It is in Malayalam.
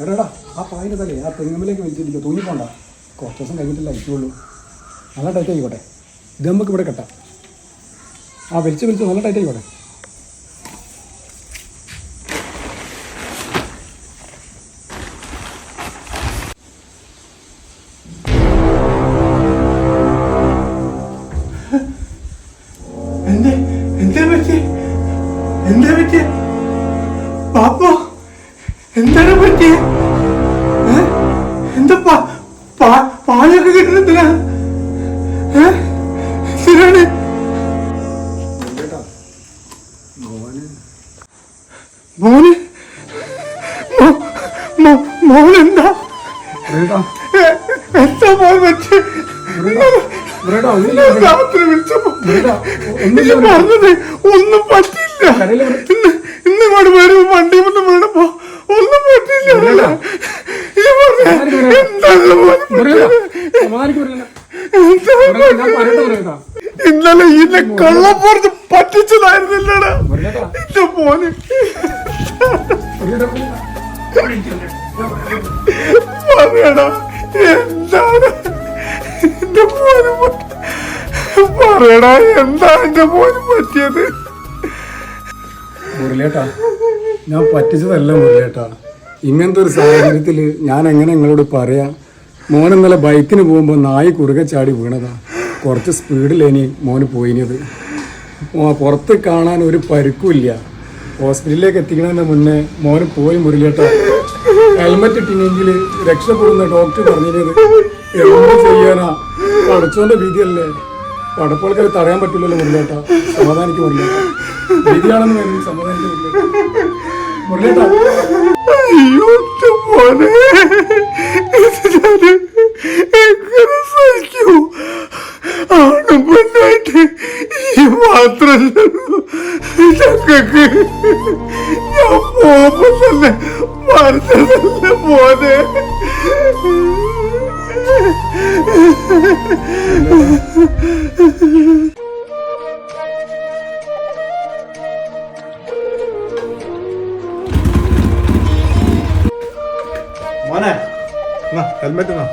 എടാ ആ പായിന്റെ തലേ ആ തെങ്ങുമ്പിലേക്ക് വലിച്ചിരിക്കുക തൂങ്ങിപ്പോണ്ട. കുറച്ച് ദിവസം കഴിഞ്ഞിട്ടില്ല അയക്കുള്ളൂ നല്ല ടൈറ്റ് ആയിക്കോട്ടെ. ഇത് നമുക്ക് ഇവിടെ കെട്ടാം. ആ വലിച്ച് വലിച്ച് നല്ല ടൈറ്റ് ആയിക്കോട്ടെ. എന്താ പാ- പാലൊക്കെ കിട്ടുന്നില്ല? എന്തിനാണ്? മോന്. മോ- മോ- മോനെന്താ? ബ്രേട്ടാ എ- എന്താ മോൻ ഒന്നുമില്ല രാത്രി വിളിച്ചപ്പോ പറഞ്ഞത് ഒന്നും പറ്റില്ല ഇന്ന് ഇന്ന് ഇങ്ങോട്ട് വരും വണ്ടി വന്ന് വീണപ്പോ ഒന്നും പറ്റില്ല ഇന്നലെ ഇന്നെ കള്ളപ്പുറത്ത് പറ്റിച്ചതായിരുന്നില്ലടാ. എന്റെ പറയടാ എന്താണ്? എന്റെ മോന് പറയടാ എന്താ എന്റെ മോന് പറ്റിയത്? മുരളിയേട്ടാ ഞാൻ പറ്റിച്ചതല്ല മുരളിയേട്ടാ. ഇങ്ങനത്തെ ഒരു സാഹചര്യത്തിൽ ഞാൻ എങ്ങനെ നിങ്ങളോട് പറയാം? മോൻ ഇന്നലെ ബൈക്കിന് പോകുമ്പോൾ നായി കുറുകെ ചാടി വീണതാ. കുറച്ച് സ്പീഡിലേനി മോന് പോയിനത്. പുറത്ത് കാണാൻ ഒരു പരുക്കുമില്ല. ഹോസ്പിറ്റലിലേക്ക് എത്തിക്കുന്നതിന് മുന്നേ മോന് പോയി മുരളിയേട്ടാ. ഹെൽമെറ്റ് ഇട്ടില്ലെങ്കിൽ രക്ഷപ്പെടുന്ന ഡോക്ടർ പറഞ്ഞിരുന്നത് എന്ത് ചെയ്യാനാ? പഠിച്ചോന്റെ വിധിയല്ലേ? പടപ്പോൾക്കത് തടയാൻ പറ്റില്ലല്ലോ മുരളിയേട്ടാ. സമാധാനിക്ക് മുരളിയേട്ടാ. വിധിയാണെന്ന് വരുന്നത് എങ്ങനെ സഹിക്കൂ? ആണും പെണ്ണായിട്ട് ഈ മാത്രല്ലല്ലോ. ഞങ്ങൾക്ക് ഞാൻ പോകുമ്പോ തന്നെ പറഞ്ഞതല്ലേ മോനെ. മോനെ എന്നാ ഹെൽമെറ്റ് എന്നാ